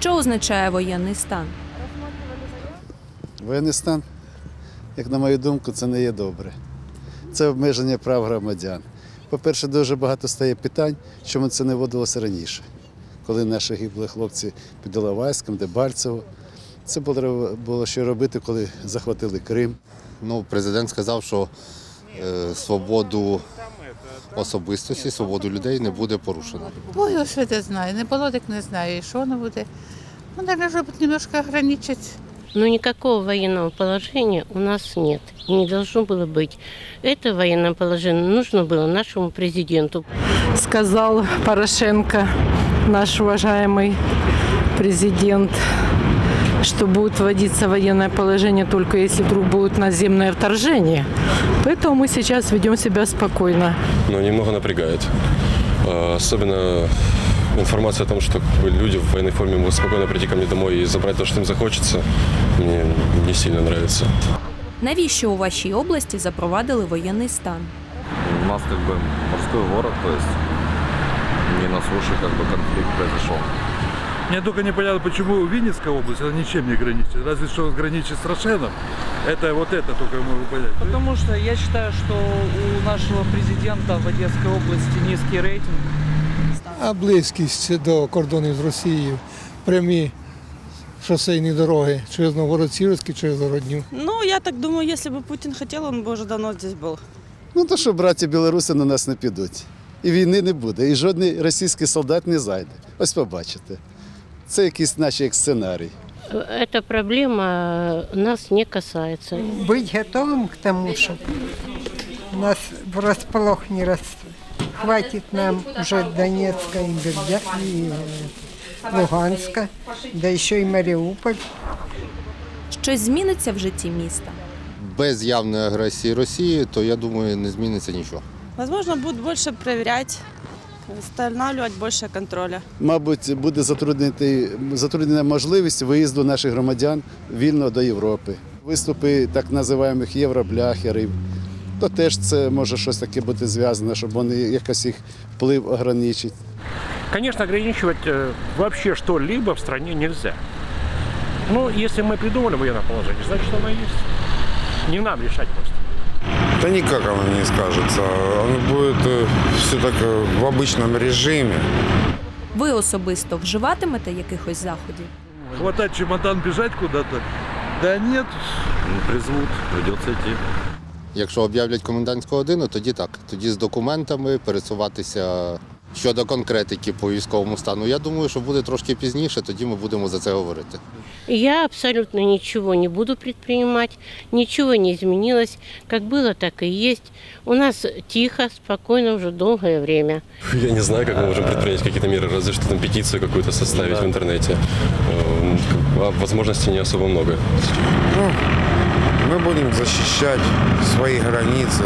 Що означає воєнний стан? Воєнний стан, як на мою думку, це не є добре. Це обмеження прав громадян. По-перше, дуже багато стає питань, чому це не вводилося раніше. Коли наші гибли хлопці під Іловайськом, Дебальцево. Це було, було що робити, коли захватили Крим. Ну, президент сказав, що е, свободу особистості, свободу людей не буде порушено. Бог його святе знає. Не було, так не знаю. І що воно буде? Ну, наверное, щоб немножко ограничить. Но никакого военного положения у нас нет и не должно было быть. Это военное положение нужно было нашему президенту. сказал Порошенко, наш уважаемый президент, что будет вводиться военное положение только если вдруг будет наземное вторжение. Поэтому мы сейчас ведем себя спокойно. но немного напрягает. А, Особенно информация о том, что как бы, люди в военной форме могут спокойно прийти ко мне домой и забрать то, что им захочется, мне не сильно нравится. Навіщо у вашій області запровадили воєнний стан? У нас как бы морской город, то есть не на суше как бы конфликт произошел. Мне только непонятно, почему Винницкая область, она ничем не граничит. Разве что граничит с Рошеном. Это вот это только я могу понять. Потому что я считаю, что у нашего президента в Одесской области низкий рейтинг. А близькість до кордонів з Росією, прямі шосейні дороги через Новгород-Сіверський, через Городню. Ну, я так думаю, если бы Путин хотел, он бы уже давно здесь был. Ну то що браті білоруси на нас не підуть. І війни не буде, і жодний російський солдат не зайде. Ось побачите. Це якийсь наш як сценарій. Эта проблема нас не касается. Быть готовым к тому, чтобы нас врасплох не раз хватит нам уже Донецка и Бердя, и э, Луганска, да еще и Мариуполь. Щось зміниться в житті міста? Без явної агресії Росії, то я думаю, не зміниться нічого. Возможно, будут больше проверять, устанавливать больше контроля. Мабуть, буде затруднена можливість виїзду наших громадян вільно до Європи. Виступи так називаємих євробляхерів, то теж це може щось таке бути зв'язане, щоб вони якось їх вплив ограничить. Конечно, ограничивать э, вообще что-либо в стране нельзя. Ну, если мы придумали военное положение, значит, оно есть. Не нам решать просто. Да никак оно не скажется. Оно будет все так в обычном режиме. Ви особисто вживатимете якихось заходів? Хватать чемодан, біжать куди-то? Да нет. призвуть, прийдеться придется идти. Якщо об'являть комендантську годину, тоді так. Тоді з документами пересуватися щодо конкретики по військовому стану. Я думаю, що буде трошки пізніше, тоді ми будемо за це говорити. Я абсолютно ничего не буду предпринимать, ничего не изменилось. Как было, так и есть. У нас тихо, спокойно уже долгое время. Я не знаю, как мы можем предпринять какие-то меры, разве что там петицию какую-то составить в интернете. Э, А возможностей не особо много. Мы будем защищать свои границы,